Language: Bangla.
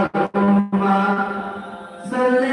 আল্লাহুম্মা সাল্লি